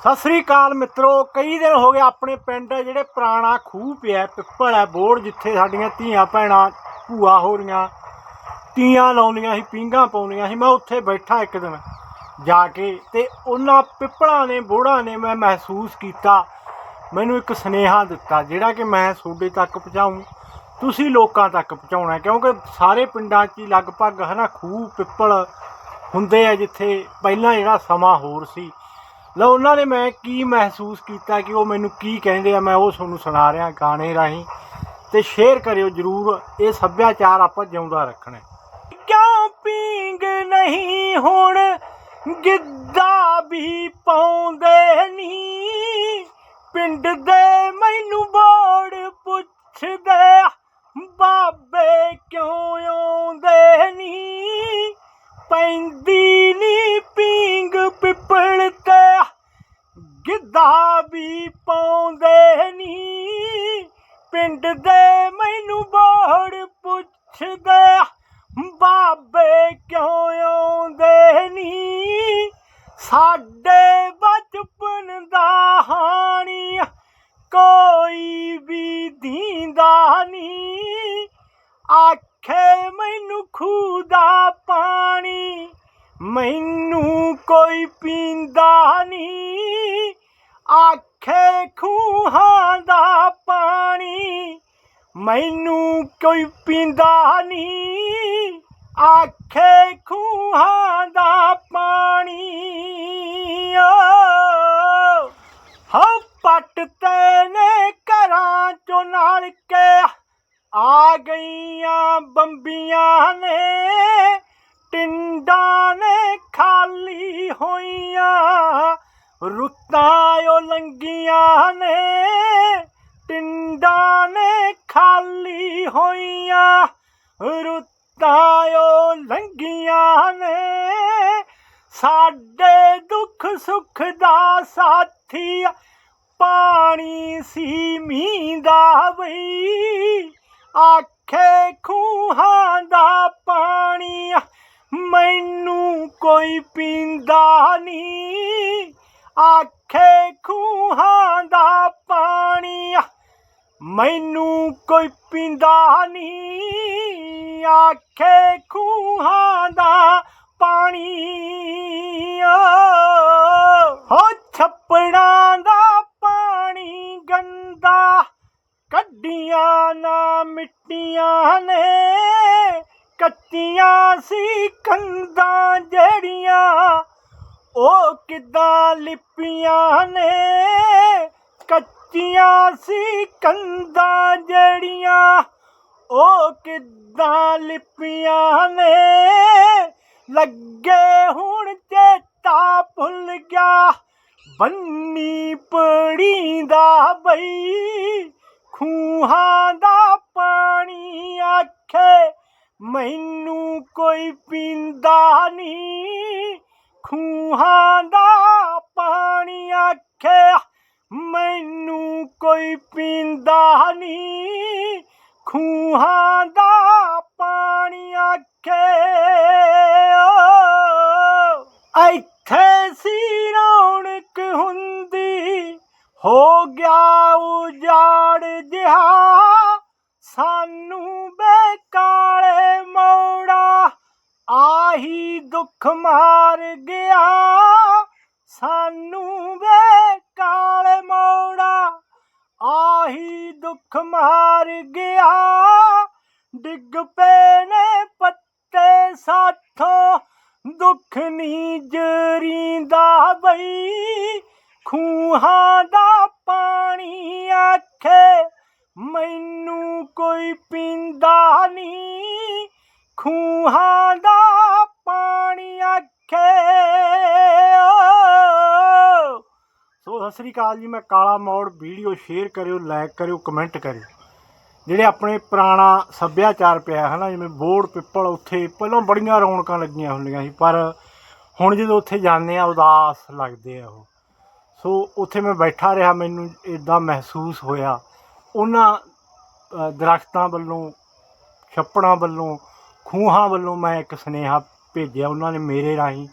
ਸਤਿ ਸ੍ਰੀ ਅਕਾਲ ਮਿੱਤਰੋ, ਕਈ ਦਿਨ ਹੋ ਗਏ ਆਪਣੇ ਪਿੰਡ ਜਿਹੜੇ ਪੁਰਾਣਾ ਖੂਹ ਪਿਆ ਪਿੱਪਲ ਹੈ, ਬੋੜ ਜਿੱਥੇ ਸਾਡੀਆਂ ਧੀਆਂ ਭੈਣਾਂ ਭੂਆ ਹੋ ਰਹੀਆਂ, ਤੀਆਂ ਲਾਉਂਦੀਆਂ ਸੀ, ਪੀਂਘਾਂ ਪਾਉਂਦੀਆਂ ਸੀ, ਮੈਂ ਉੱਥੇ ਬੈਠਾ ਇੱਕ ਦਿਨ ਜਾ ਕੇ ਤੇ ਉਹਨਾਂ ਪਿੱਪਲਾਂ ਨੇ, ਬੋੜਾਂ ਨੇ ਮੈਂ ਮਹਿਸੂਸ ਕੀਤਾ, ਮੈਨੂੰ ਇੱਕ ਸੁਨੇਹਾ ਦਿੱਤਾ, ਜਿਹੜਾ ਕਿ ਮੈਂ ਤੁਹਾਡੇ ਤੱਕ ਪਹੁੰਚਾਉਂ, ਤੁਸੀਂ ਲੋਕਾਂ ਤੱਕ ਪਹੁੰਚਾਉਣਾ ਕਿਉਂਕਿ ਸਾਰੇ ਪਿੰਡਾਂ 'ਚ ਹੀ ਲਗਭਗ ਹਨਾ ਖੂਹ ਪਿੱਪਲ ਹੁੰਦੇ ਆ ਜਿੱਥੇ ਪਹਿਲਾਂ ਜਿਹੜਾ ਸਮਾਂ ਹੋਰ ਸੀ। ਲਓ, ਉਹਨਾਂ ਨੇ ਮੈਂ ਕੀ ਮਹਿਸੂਸ ਕੀਤਾ ਕਿ ਉਹ ਮੈਨੂੰ ਕੀ ਕਹਿੰਦੇ ਆ, ਮੈਂ ਉਹ ਤੁਹਾਨੂੰ ਸੁਣਾ ਰਿਹਾ ਗਾਣੇ ਰਾਹੀਂ। ਤੇ ਸ਼ੇਅਰ ਕਰਿਓ ਜਰੂਰ, ਇਹ ਸੱਭਿਆਚਾਰ ਆਪਾਂ ਜਿਉਂਦਾ ਰੱਖਣਾ ਕਿਉਂ ਪੀਂਗ ਨਹੀਂ ਹੁਣ, ਗਿੱਧਾ ਵੀ ਪਾਉਂਦੇ ਨਹੀਂ। ਪਿੰਡ ਦੇ ਮੈਨੂੰ ਬੋੜ ਪੁੱਛਦੇ ਬਾਬੇ ਕਿਉਂ ਆਉਂਦੇ ਨਹੀਂ? ਪੈਂਦੀ ਦੇ ਮੈਨੂੰ ਬੋੜ ਪੁੱਛਦੇ ਬਾਬੇ ਕਿਉਂ ਆਉਂਦੇ ਨੀ? ਸਾਡੇ ਬਚਪਨ ਦਾ ਹਾਣੀ ਕੋਈ ਵੀ ਦੀਂਦਾ ਨੀ। ਆਖੇ ਮੈਨੂੰ ਖੂਹ ਦਾ ਪਾਣੀ, ਮੈਨੂੰ ਮੈਨੂੰ ਕੋਈ ਪੀਂਦਾ ਨਹੀਂ। ਆਖੇ ਖੂਹਾਂ ਦਾ ਪਾਣੀ ਹੋ ਪੱਟ ਤੇ ਨੇ ਘਰਾਂ ਚੋਂ ਨਾਲ ਕੇ ਆ ਗਈਆਂ ਬੰਬੀਆਂ ਨੇ, ਟਿੰਡਾਂ ਨੇ ਖਾਲੀ ਹੋਈਆਂ, ਰੁੱਤਾਂ ਓ ਲੰਗੀਆਂ ਨੇ, ਟਿੰਡਾਂ ਨੇ ਹੋਈਆਂ, ਰੁੱਤਾਂ ਓ ਲੰਗੀਆਂ ਨੇ। ਸਾਡੇ ਦੁੱਖ ਸੁੱਖ ਦਾ ਸਾਥੀ ਪਾਣੀ ਸੀ ਮੀਂਹ ਦਾ ਵਈ ਆਖੇ ਖੂਹਾਂ ਦਾ ਪਾਣੀ ਮੈਨੂੰ ਕੋਈ ਪੀਂਦਾ ਨਹੀਂ ਆਖੇ ਖੂਹਾਂ ਮੈਨੂੰ ਕੋਈ ਪੀਂਦਾ ਨਹੀਂ, ਆਖੇ ਖੂਹਾਂ ਦਾ ਪਾਣੀ। ਹੋ ਛੱਪੜਾਂ ਦਾ ਪਾਣੀ ਗੰਦਾ, ਕੱਢੀਆਂ ਨਾ ਮਿੱਟੀਆਂ ਨੇ। ਕੱਚੀਆਂ ਸੀ ਕੰਧਾਂ ਜਿਹੜੀਆਂ, ਉਹ ਕਿੱਦਾਂ ਲਿਪੀਆਂ ਨੇ? ਕੱਚੀਆਂ ਸੀ ਕੰਧਾਂ ਜੜੀਆਂ ਉਹ ਕਿੱਦਾਂ ਲਿਪੀਆਂ ਨੇ? ਲੱਗੇ ਹੁਣ ਚੇਤਾ ਭੁੱਲ ਗਿਆ, ਬੰਨੀ ਪੜੀ ਦਾ ਬਈ, ਖੂਹਾਂ ਦਾ ਪਾਣੀ ਆਖੇ, ਮੈਨੂੰ ਕੋਈ ਪੀਂਦਾ ਨਹੀਂ ਖੂਹਾਂ ਦਾ ਪਾਣੀ ਆਖੇ ਮੈਨੂੰ ਕੋਈ ਪੀਂਦਾ ਨਹੀਂ। ਖੂਹਾਂ ਦਾ ਪਾਣੀ ਆਖੇ ਇੱਥੇ ਸੀ ਰੌਣਕ ਹੁੰਦੀ, ਹੋ ਗਿਆ ਉਜਾੜ ਜਿਹਾ। ਸਾਨੂੰ ਬੇਕਾਲੇ ਮੋੜਾ, ਆਹੀ ਦੁੱਖ ਮਾਰ ਗਿਆ। ਸਾਨੂੰ ਆਹੀ ਦੁੱਖ ਮਾਰ ਗਿਆ। ਡਿੱਗ ਪਏ ਨੇ ਪੱਤੇ ਸਾਥੋਂ ਦੁੱਖ ਨਹੀਂ ਜਰੀਂਦਾ ਬਈ। ਖੂਹਾਂ ਦਾ ਪਾਣੀ ਆਖੇ, ਮੈਨੂੰ ਕੋਈ ਪੀਂਦਾ ਨਹੀਂ ਖੂਹਾਂ ਦਾ ਸਤਿ ਸ੍ਰੀ ਅਕਾਲ ਜੀ ਮੈਂ ਕਾਲਾ ਮੋੜ ਵੀਡੀਓ ਸ਼ੇਅਰ ਕਰਿਓ ਲਾਈਕ ਕਰਿਓ ਕਮੈਂਟ ਕਰਿਓ। ਜਿਹੜੇ ਆਪਣੇ ਪੁਰਾਣਾ ਸੱਭਿਆਚਾਰ ਪਿਆ ਹੈ ਨਾ ਜਿਵੇਂ ਬੋੜ ਪਿੱਪਲ ਉੱਥੇ ਪਹਿਲਾਂ ਬੜੀਆਂ ਰੌਣਕਾਂ ਲੱਗੀਆਂ ਹੁੰਦੀਆਂ ਸੀ ਪਰ ਹੁਣ ਜਦੋਂ ਉੱਥੇ ਜਾਂਦੇ ਆ ਉਦਾਸ ਲੱਗਦੇ ਆ ਉਹ। ਸੋ ਉੱਥੇ ਮੈਂ ਬੈਠਾ ਰਿਹਾ ਮੈਨੂੰ ਇਦਾਂ ਮਹਿਸੂਸ ਹੋਇਆ। ਉਹਨਾਂ ਅ, ਦਰਖਤਾਂ ਵੱਲੋਂ ਛੱਪੜਾਂ ਵੱਲੋਂ ਖੂਹਾਂ ਵੱਲੋਂ ਮੈਂ ਇੱਕ ਸੁਨੇਹਾ ਭੇਜਿਆ ਉਹਨਾਂ ਨੇ ਮੇਰੇ ਰਾਹੀਂ